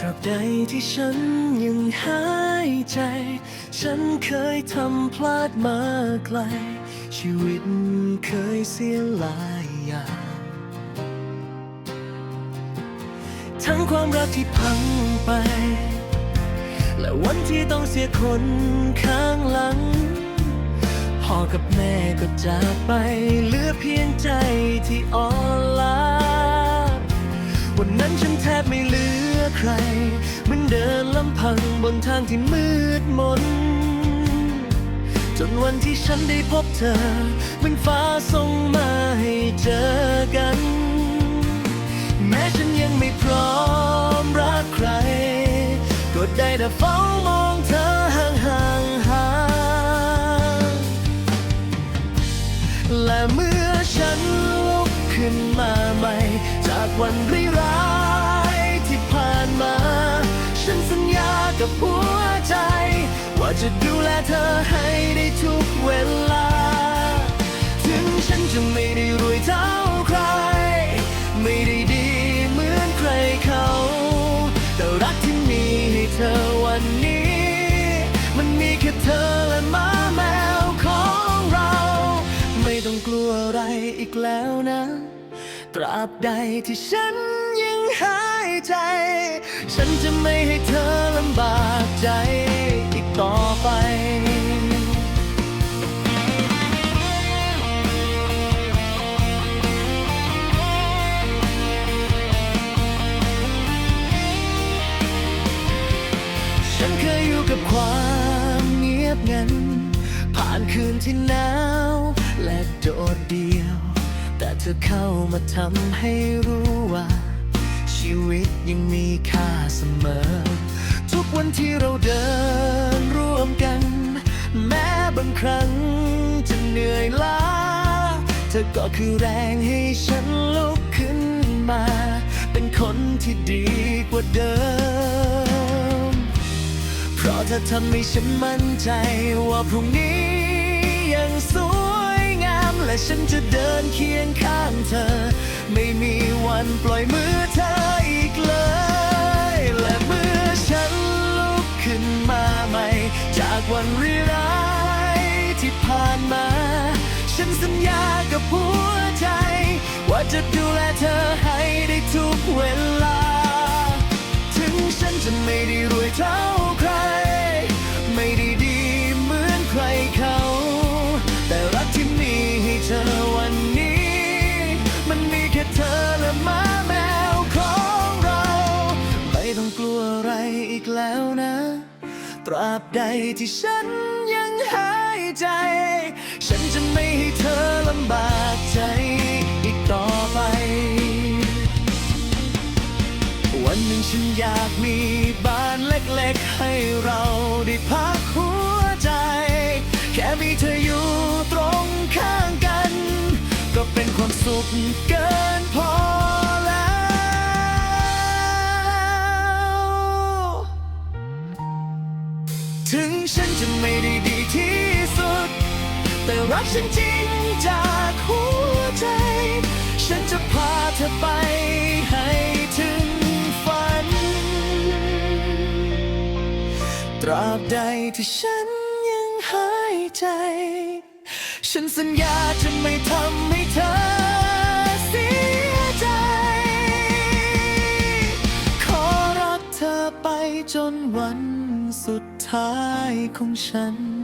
ตราบใดที่ฉันยังหายใจ ฉันเคยทำพลาดมาไกล ชีวิตเคยเสียหลายอย่าง ทั้งความรักที่พังไป และวันที่ต้องเสียคนข้างหลัง พ่อกับแม่ก็จากไป เหลือเพียงใจที่อ่อนล้าางที่มืดมน จนวันที่ฉันได้พบเธอเหมันฟ้าส่งมาให้เจอกัน แม้ฉันยังไม่พร้อมรักใคร ก็ได้แต่เฝ้ามองเธอห่างห่างห่างและเมื่อฉันลุกขึ้นมาใหม่ จากวันร้าย กับหัวใจ ว่าจะดูแลเธอให้ได้ทุกเวลา ถึงฉันจะไม่ได้รวยเท่าใคร ไม่ได้ดีเหมือนใครเขา แต่รักที่มีให้เธอวันนี้ มันมีแค่เธอและหมาแมวของเรา ไม่ต้องกลัวอะไรอีกแล้วนะ ตราบใดที่ฉันยัง หายใจ ฉันจะไม่ให้เธอลำบากใจอีกต่อไปฉันเคยอยู่กับความเงียบงัน ผ่านคืนที่หนาว และโดดเดี่ยว แต่เธอเข้ามาทำให้รู้ว่า ยังมีค่าเสมอ ทุกวันที่เราเดินร่วมกัน แม้บางครั้งจะเหนื่อยล้า เธอก็คือแรงให้ฉันลุกขึ้นมา เป็นคนที่ดีกว่าเดิม เพราะเธอทำให้ฉันมั่นใจว่าพรุ่งนี้ยังสวยงาม และฉันจะเดินเคียงข้างเธอ ไม่มีวันปล่อยมือเธอ กับหัวใจ ว่าจะดูแลเธอให้ได้ทุกเวลา ถึงฉันจะไม่ได้รวยเท่าใคร ไม่ได้ดีเหมือนใครเขา แต่รักที่มีให้เธอวันนี้ มันมีแค่เธอและหมาแมวของเรา ไม่ต้องกลัวอะไรอีกแล้วนะ ตราบใดที่ฉันยังหายใจ ฉันจะไม่ให้เธอลำบากใจอีกต่อไป วันหนึ่งฉันอยากมีบ้านเล็กๆ ให้เราได้พักหัวใจ แค่มีเธออยู่ตรงข้างกัน ก็เป็นความสุขเกิน ฉันจะไม่ได้ดีที่สุด แต่รักฉันจริงจากหัวใจ ฉันจะพาเธอไปให้ถึงฝัน ตราบใดที่ฉันยังหายใจ ฉันสัญญาจะไม่ทำให้เธอเสียใจขอรักเธอไปจนวัน สุดท้ายของฉัน